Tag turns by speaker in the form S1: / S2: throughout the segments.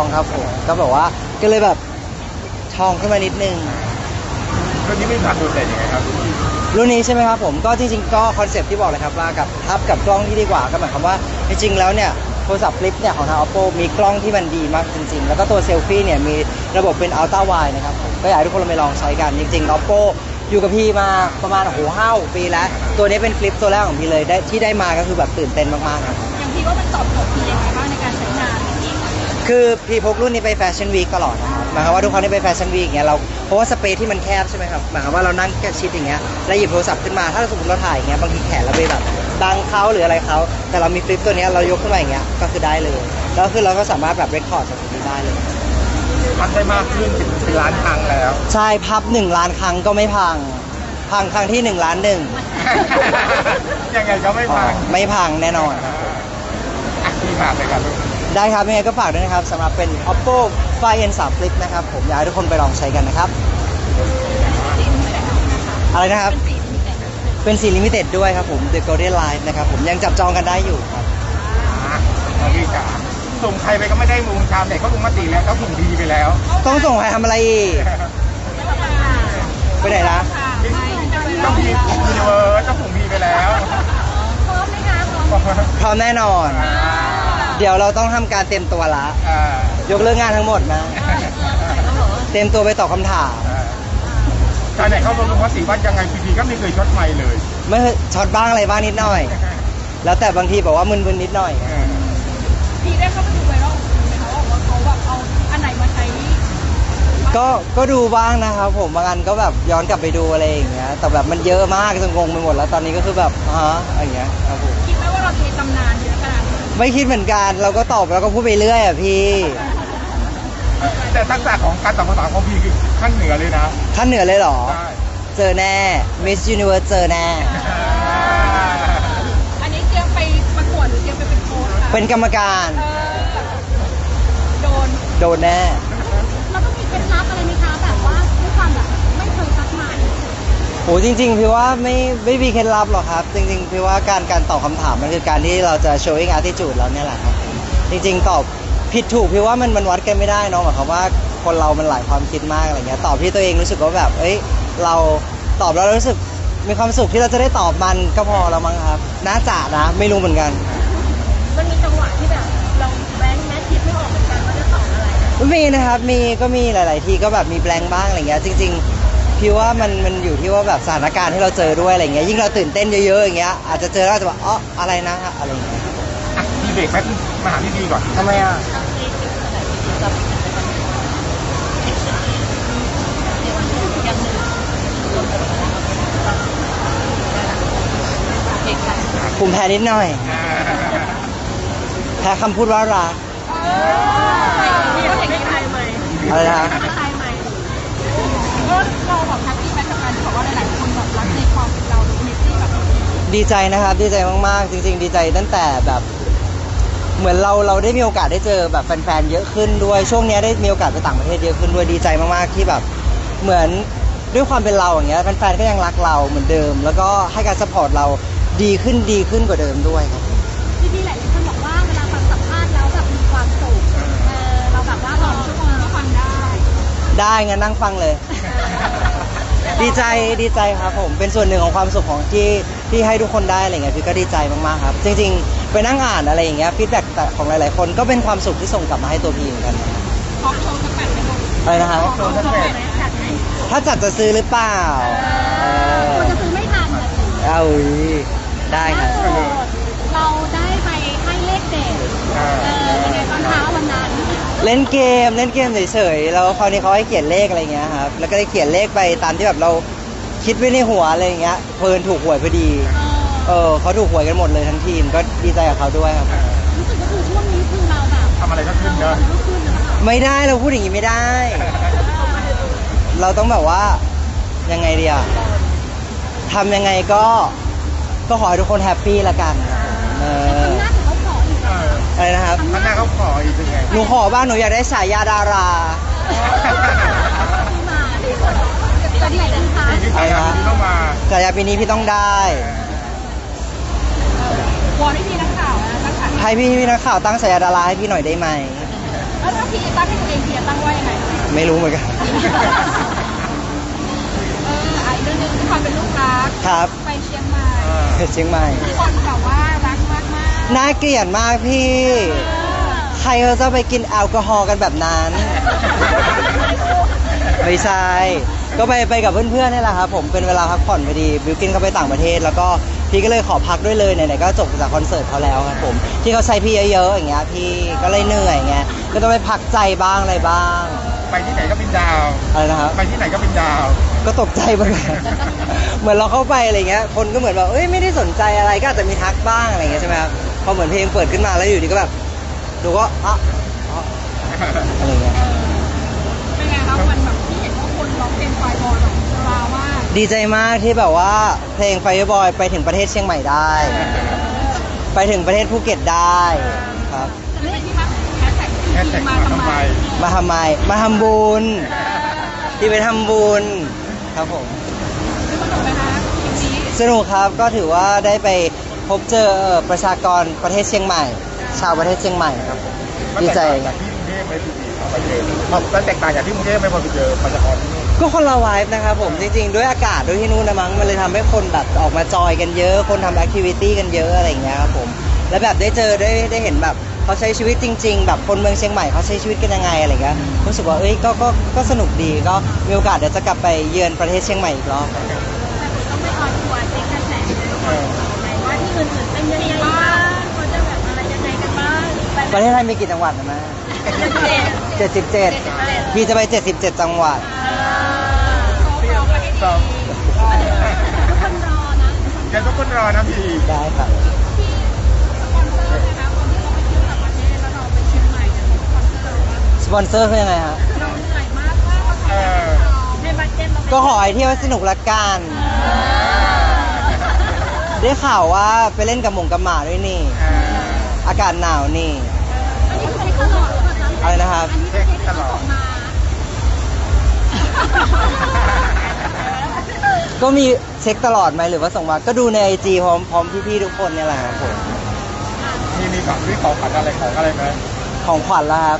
S1: องครับผมก็แบบว่าก็เลยแบบทองขึ้นมานิดนึง
S2: รุ่นนี้มีความโดดเด่นยังไงครับ
S1: รุ่นนี้ใช่ไหมครับผมก็จริงๆก็คอนเซปต์ที่บอกเลยครับว่ากับทับกับกล้องที่ดีกว่าก็หมายความว่าจริงๆแล้วเนี่ยโทรศัพท์ฟลิปเนี่ยของทาง oppo มีกล้องที่มันดีมากจริง ๆ แล้วก็ตัวเซลฟี่เนี่ยมีระบบเป็น ultra wide นะครับผมก็อยากให้ทุกคนลองไปลองใช้กันจริงๆ oppo อยู่กับพี่มาประมาณโอ้โหห้าหกปีแล้ว ตัวนี้เป็นฟลิปตัวแรกของพี่เลยได้ที่ได้มาก็คือแบบตื่นเต้นมากๆครับ
S3: อย่างพี่ว่ามันตอบโจทย์พี่ยังไงบ้างในการใช้งานพี่
S1: คือพี่พกรุ่นนี้ไปแฟชั่นวีคตลอดนะครับหมายความว่าทุกครั้งที่ไปแฟชั่นวีคอย่างเงี้ยเราเพราะว่าสเปซที่มันแคบใช่ไหมครับหมายความว่าเรานั่งแค่ชิดอย่างเงี้ยแล้วหยิบโทรศัพท์ขึ้นมาถ้าสมมติเราถ่ายอย่างเงี้ยบางทีแขนเราไปแบบบังเขาหรืออะไรเขาแต่เรามีฟลิปตัวเนี้ยเรายกขึ้นมาอย่างเงี้ยก็คือได้เลยแล้วคือเราก็สามารถแบบเรคคอร์ดจากตรงนี้ได้เลย
S2: มันได้มากขึ้นถึงเป็นล้านครั้งแล้ว
S1: ใช่พับหนึ่งล้านครั้งก็ไม่พัง พังครั้งที่หนึ่งล้านหนึ่ง
S2: ยังไงก็ไม่พัง
S1: ไม่พังแน่นอนครับ
S2: อะพี่ฝากเลยครับลูก
S1: ได้ครับยังไงก็ฝากด้วยนะครับสำหรับเป็น oppo find n 3 flip นะครับ ผมอยากให้ทุกคนไปลองใช้กันนะครับ อะไรนะครับ เป็นสีลิมิเต็ดด้วยครับผม The Golden Line นะครับผมยังจับจองกันได้อยู่ครับ
S2: อะน้องพี่จ๋าส่งใครไปก็ไม่ได้มุมชามเด็กเขาลงมติแล้วเขาส่งดีไปแล้ว
S1: ต้องส่งใครทำอะไรอีก ไปไหนนะ
S2: เจ้าพี่ยูนิเวิร์สเจ้าส่งดีไปแล้ว
S3: พร้อมไหมคะพร้อม
S1: พร้อมแน่นอน เดี๋ยวเราต้องทำการเตรียมตัวละ
S2: อ่า ย
S1: กเลิกงานทั้งหมดนะ เตรียมตัวไปตอบคำถาม
S2: อ่าการไหนเขาลงว่าสีวัดยังไงพีพีก็ไม่เคยชดไม่เลย
S1: ไม่เคยช็อตบ้างอะไรบ้างนิดหน่อย แล้วแต่บางทีบอกว่ามึนๆนิดหน่อย
S2: เออ
S3: พี่ได้เข้าไปดูไวรัลของคุณไหมคะว่าเขาแบบเอาอันไหนมาใช้
S1: ก็ก็ดูบ้างนะครับผมบางอันก็แบบย้อนกลับไปดูอะไรอย่างเงี้ยแต่แบบมันเยอะมากจนงงไปหมดแล้วตอนนี้ก็คือแบบฮะอะไรอย่างเงี้ยครับผม
S3: คิดไหมว่า เราเทตำนานเยอะขนาดนี้
S1: ไม่คิดเหมือนกัน เราก็ตอบแล้วก็พูดไปเรื่อยอะพี่
S2: แต่ทักษะของการตอบคำถามของพี่คือขั้นเหนือเลยนะ
S1: ขั้นเหนือเลยเหรอ
S2: ใช่
S1: เจอแน่ Miss Universe เจอแน่
S3: อันนี้เตรียมไปประกวดหรือเตรียมไปเป็นโค้ชคะ
S1: เป็นกรรมการ
S3: เออโดน
S1: โดนแน่ โหจริง ๆ พี่ว่าไม่ไม่มีเคล็ดลับหรอกครับ จริง ๆ พี่ว่าการการตอบคำถามมันคือการที่เราจะ showing attitude เราเนี่ยแหละครับ จริง ๆ ตอบผิดถูกพี่ว่ามันมันวัดกันไม่ได้เนาะหมายความว่าคนเรามันหลายความคิดมากอะไรเงี้ยตอบที่ตัวเองรู้สึกว่าแบบเอ้ยเราตอบแล้วเรารู้สึกมีความสุขที่เราจะได้ตอบมันก็พอแล้วมั้งครับน่าจะนะไม่รู้เหมือนกัน
S3: มันมีจังหวะที่แบบเราแบงค์แมทคิดไม่ออกเหมือนกันว่าจะตอบอะไร
S1: มีนะครับมีก็มีหลาย ๆ ทีก็แบบมีแบงค์บ้างอะไรเงี้ยจริง ๆ พี่ว่ามันมันอยู่ที่ว่าแบบสถานการณ์ที่เราเจอด้วยอะไรเงี้ยยิ่งเราตื่นเต้นเยอะๆอย่างเงี้ยอาจจะเจอแล้วอาจจะแบบอ๋ออะไรนะอะไรเงี้ย
S2: อะพี่เบรกแป๊บนึงมาหาพี่พีก่อน
S1: ทำไมอะภูมิแพ้นิดหน่อย แพ้คำพูดว่ารัก
S3: มีเขาเห็นใครไหม
S1: อะไรนะ ดีใจนะครับ ดีใจมากๆ จริง ๆ ดีใจตั้งแต่แบบ เหมือนเราเราได้มีโอกาสได้เจอแบบแฟนๆเยอะขึ้นด้วยช่วงเนี้ยได้มีโอกาสไปต่างประเทศเยอะขึ้นด้วยดีใจมากๆที่แบบ เหมือนด้วยความเป็นเราอย่างเงี้ยแฟนๆก็ยังรักเราเหมือนเดิม แล้วก็ให้การสปอร์ตเราดีขึ้นดีขึ้นกว่าเดิมด้วยครับ
S3: พี่พี่ๆหลายๆคนบอกว่าเวลาฟังสัมภาษณ์แล้วแบบมีความสุขเออเราแบบว่าลองชั่วโมงแล้วฟังได้
S1: ได้งั้นนั่งฟังเลย ดีใจดีใจครับผม เป็นส่วนหนึ่งของความสุขของที่ที่ให้ทุกคนได้อะไรเงี้ยพี่ก็ดีใจมากๆครับ จริง ๆ ไปนั่งอ่านอะไรอย่างเงี้ยฟีดแบ็กของหลายๆ คนก็เป็นความสุขที่ส่งกลับมาให้ตัวพี่เหมือนกัน
S3: พร้อมโชว์สักแปดไหมลูก
S1: อะไรนะครับ
S3: พร้อมโชว์สักแปดไหมจัดไหน
S1: ถ้าจัดจะซื้อหรือเปล่าเออ
S3: คนจะซื้อไม่ทันเลย
S1: เอาอุ๊ยได้ครับ
S3: เราได้ไปให้เลขเด็ดเออยังไงบ้างคะวันนั้น
S1: เล่นเกมเล่นเกมเฉยๆแล้วคราวนี้เขาให้เขียนเลขอะไรเงี้ยครับแล้วก็ได้เขียนเลขไปตามที่แบบเราคิดไว้ในหัวอะไรอย่างเงี้ยเพลินถูกหวยพอดี
S3: เออ
S1: เออเขาถูกหวยกันหมดเลยทั้งทีมก็ดีใจกับเขาด้วยครับ
S3: รู้สึกก็คือช่วงนี้คือเราแบบ
S2: ทำอะไรก็ขึ้นเนอะ
S3: ลุกขึ้นนะคะ
S1: ไม่ได้เราพูดอย่างนี้ไม่ได้ เราต้องแบบว่ายังไงดีอะทำยังไงก็ก็ขอให้ทุกคนแฮปปี้ละกันเออ
S3: ทำหน้าถึงเขาขออีก
S2: เออ
S1: อะไรนะครับ
S2: ข้างหน้าเขาขออีกเป็นไง
S1: หนูขอบ้างหนูอยากได้ฉายาดารา
S3: ที่มาดีกว่าจะดีไหมคะ
S2: ปีนี้สายงานที่ต้องมา
S1: ฉายาปีนี้พี่ต้องได้
S3: วอนให้พี่นักข่าวนะนักข่าว
S1: ให้พี่พี่นักข่าวตั้งฉายาดาราให้พี่หน่อยได้ไหม
S3: แล้วถ้าพี่ตั้งให้ตัวเองพี่จะตั้งว่ายังไง
S1: ไม่รู้เหมือนกัน
S3: เอออะอีกเรื่องหนึงที่ความเป็นลูกรัก
S1: ครับ
S3: ไปเชียงใหม่
S2: เออ
S1: เชียงใหม่
S3: ทุกคนแบบว่ารักมากมาก
S1: น่าเกลียดมากพี่ ใครเขาจะไปกินแอลกอฮอล์กันแบบนั้น ไม่ใช่ ก็ไปไปกับเพื่อนๆนี่แหละครับผมเป็นเวลาพักผ่อนพอดีบิวกินเขาไปต่างประเทศ แล้วก็พี่ก็เลยขอพักด้วยเลยไหนๆก็จบจากคอนเสิร์ตเขาแล้วครับผม ที่เขาใช้พี่เยอะๆอย่างเงี้ยพี่ก็เลยเหนื่อยไงก็ต้องไปพักใจบ้างอะไรบ้าง
S2: ไปที่ไหนก็เป็นดาว
S1: อะไรนะครับ
S2: ไปที่ไหนก็เป็นดาว
S1: ก็ตกใจเหมือนกันเหมือนเราเข้าไปอะไรเงี้ยคนก็เหมือนแบบเอ้ยไม่ได้สนใจอะไรก็อาจจะมีทักบ้างอะไรเงี้ยใช่ไหมครับ พอเหมือนเพลงเปิดขึ้นมาแล้วอยู่ดีก็แบบดูก็อะอะอะไรเงี้ย
S3: เป็นไงครับมันแบบที่เห็นว่าคนร้องเพลงไฟบอลแบบราวมาก
S1: ดีใจมากที่แบบว่าเพลง Fireboy ไปถึงประเทศเชียงใหม่ได้ ไปถึงประเทศภูเก็ตได้ครับ
S3: จะไม่ที่มาแฮชแท็ก
S2: แฮชแท็ก
S3: มา
S2: มา
S3: ทำ
S2: ทำ
S3: ไม
S2: ไม
S1: มาทำไมมาทำบุญที่ไปทำบุญครับผม
S3: สนุกไหมคะคลิปนี้
S1: สนุกครับก็ถือว่าได้ไป พบเจอเอ่อประชากรประเทศเชียงใหม่ ชาวประเทศเชียงใหม่ครับผม
S2: มัน
S1: ดี
S2: แตก
S1: ใจ
S2: ต่างจากที่กรุงเทพไหมพี่บีไปเจอมันแตกต่างจากที่กรุงเทพไหมพอไปเจอประชากรที่นู่น
S1: ก็คนละวายนะครับผมจริงๆ ด้วยอากาศด้วยที่นู่นนะมั้งมันเลยทำให้คนแบบออกมาจอยกันเยอะ คนทำแอคทิวิตี้กันเยอะอะไรอย่างเงี้ยครับผมแล้วแบบได้เจอได้ได้เห็นแบบเขาใช้ชีวิตจริง ๆ แบบคนเมืองเชียงใหม่เขาใช้ชีวิตกันยังไงอะไรเงี้ยรู้สึกว่าเอ้ยก็ก็ก็สนุกดีก็มีโอกาสเดี๋ยวจะกลับไปเยือนประเทศเชียงใหม่อีกรอบ
S3: แต่ผมต้องไม่ออนทัวร์เช็คกระแส
S2: เออ
S3: เป็นยังไงบ้างเขาจะแบบอะไรยังไงกันบ้างไป
S1: ประเทศไทยมีกี่จังหวัดนะแม่
S3: เจ็ด
S1: 77พี่จะไป77จังหวัด
S2: สอง
S3: ทุกคนรอนะ
S2: แกทุกคนรอนะพี่
S1: ได้ครับ
S3: ที่สปอนเซอร์นะคะคนที่เราไปเที่ยวต่างประเทศแล้วเราไปเชียงใหม่กันสปอนเซอร์เราว่า
S1: สปอนเซอร์คือยังไงฮะ
S3: เราเหนื่อยมากว่าเราทำให้บัตเจ็ตเรา
S1: ก็ขอให้เที่ยวให้สนุกละกัน ได้ข่าวว่าไปเล่นกับหมงกับหมาด้วยนี่
S2: อ่า
S1: อากาศหนาวนี่
S3: อันนี้คือเช็คตลอดหรือเปล่าคะ
S1: อะไรนะครับ
S3: อันนี้คือเช็คตลอดมา
S1: ก็มีเช็คตลอดไหมหรือว่าส่งมา ก็ดูในไอจีพร้อมพร้อมพี่ๆทุกคนเนี่ยแหละครับผม
S2: มีมีของที่ของขวัญอะไรของอะไรไหม
S1: ของขวัญละครับ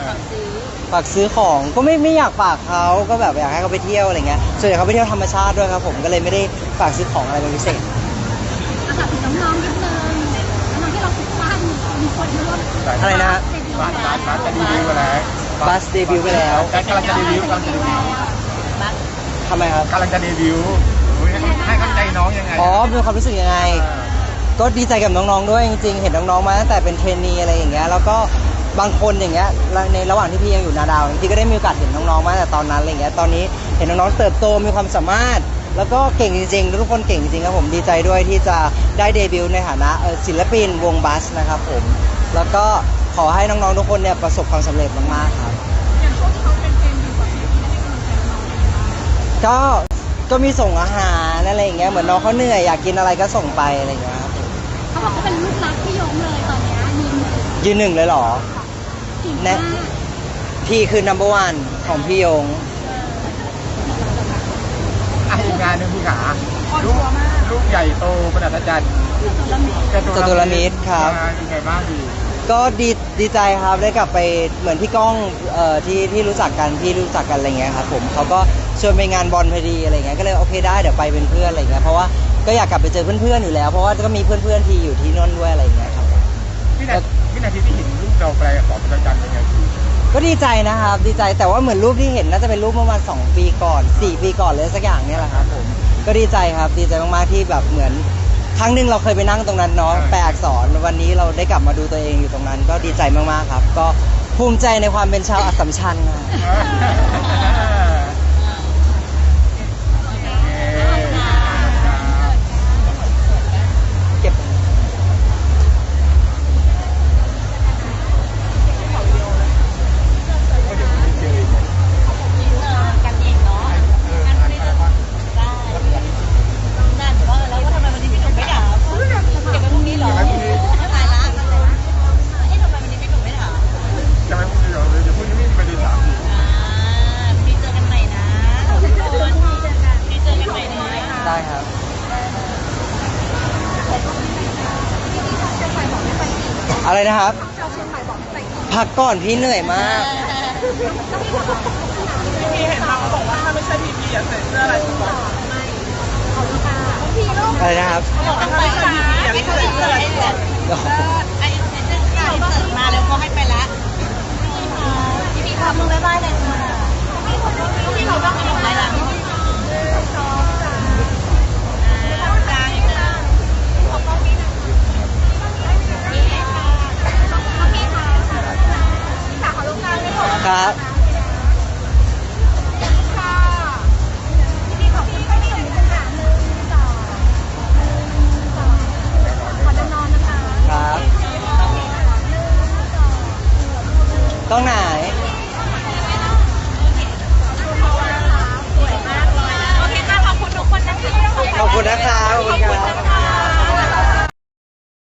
S1: ฝากซื้อของก็ไม่ไม่อยากฝากเขาก็แบบอยากให้เขาไปเที่ยวอะไรเงี้ยส่วนใหญ่เขาไปเที่ยวธรรมชาติด้วยครับผมก็เลยไม่ได้ฝากซื้อของอะไรเป็นพิเศษ
S3: อะ
S1: ไรนะฮะ
S2: บ้านบ้านบ้านจะดีวิวไปแล้ว
S1: บัสเดบิวต์ไปแล้ว
S2: กำลังจะดีวิวกำลังจะดีวิว
S1: ทำไมครับ
S2: กำลังจะเดบิวต์อุ๊ยให้กำลังใจน้องยังไง
S1: อ๋อมีความรู้สึกยังไง ก็ดีใจกับน้องๆด้วยจริงๆ เห็นน้องๆมาตั้งแต่เป็นเทรนนีอะไรอย่างเงี้ย แล้วก็บางคนอย่างเงี้ย ในระหว่างที่พี่ยังอยู่นาดาวพี่ก็ได้มีโอกาสเห็นน้องๆมาตั้งแต่ตอนนั้นอะไรเงี้ย ตอนนี้เห็นน้องๆเติบโตมีความสามารถ แล้วก็เก่งจริงๆ ทุกคนเก่งจริงๆครับผมดีใจด้วยที่จะได้เดบิวต์ในฐานะเอ่อศิลปินวงบัสนะครับผม แล้วก็ขอให้น้องๆทุกคนเนี่ยประสบความสำเร็จมากๆครับ
S3: อย่างช่วงที่เขาเป็นเทรนอยู่แบบนี้ได้ให้กำลังใจน้องๆ
S1: ก็ก็มีส่งอาหารอะไรอย่างเงี้ยเหมือนน้องเขาเหนื่อยอยากกินอะไรก็ส่งไปอะไรอย่างเงี้ยครับ
S3: เขาบอกเขาเป็นลูกรักพี่ยงเลยตอนเนี้ยยืนหนึ่ง
S1: ยืนหนึ่งเลยเหรอ
S3: เก่ง
S1: แน่
S3: มาก
S1: พี่คือ number one ของพี่ยง
S2: อะอีกงานหนึ่งพี่ขา
S3: อ่อน
S2: ลู
S3: ตั
S2: ก
S3: วมาก
S2: ลูกใหญ่โตเป็นอัศจรรย์
S3: ตัวละเมตร
S1: จตุรมิตรครับ
S2: ยังไงบ้างดี
S1: ก็ดีดีใจครับได้กลับไปเหมือนพี่ก้องเอ่อที่ที่รู้จักกันพี่รู้จักกันอะไรเงี้ยครับผมเขาก็ชวนไปงานบอลพอดีอะไรเงี้ยก็เลยโอเคได้เดี๋ยวไปเป็นเพื่อนอะไรเงี้ยเพราะว่าก็อยากกลับไปเจอเพื่อนๆอยู่แล้วเพราะว่าก็มีเพื่อนๆที่อยู่ที่นั่นด้วยอะไรเงี้ยครับ
S2: วินาทีวินาทีที่เห็นลูกเราแปลสอนเป็นอัศจรรย์เป็นไงพี่
S1: ก็ดีใจนะครับ ดีใจแต่ว่าเหมือนรูปที่เห็นน่าจะเป็นรูปเมื่อประมาณ2ปีก่อน4ปีก่อนเลยสักอย่างเนี่ยแหละครับผมก็ดีใจครับดีใจมากๆที่แบบเหมือนครั้งหนึ่งเราเคยไปนั่งตรงนั้นเนาะแปลอักษรวันนี้เราได้กลับมาดูตัวเองอยู่ตรงนั้น ก็ดีใจมากๆครับ ก็ภูมิใจในความเป็นชาวอัสสัมชัญนะ
S3: อะไรนะ
S1: ครับ พักก่อนพี่เหนื่อยมาก
S3: ใช่
S4: พี่เห็นมาเขาบอกว่าถ้าไม่ใช่พีพีอย่าใส่เสื้ออะไรสักวัน
S1: อะไรนะครับ
S4: บอกว่าถ้าไม่ใช่พีพีอย่าใส่เสื้ออะไรสักวัน
S5: ไอ้ไอ้เรื่องการเสิร์ฟมาแล้วก็ให้ไปละพี่พี่ครับมึงบ๊ายบายเลยค่ะพี่เราต้องไปละกล พี่ค่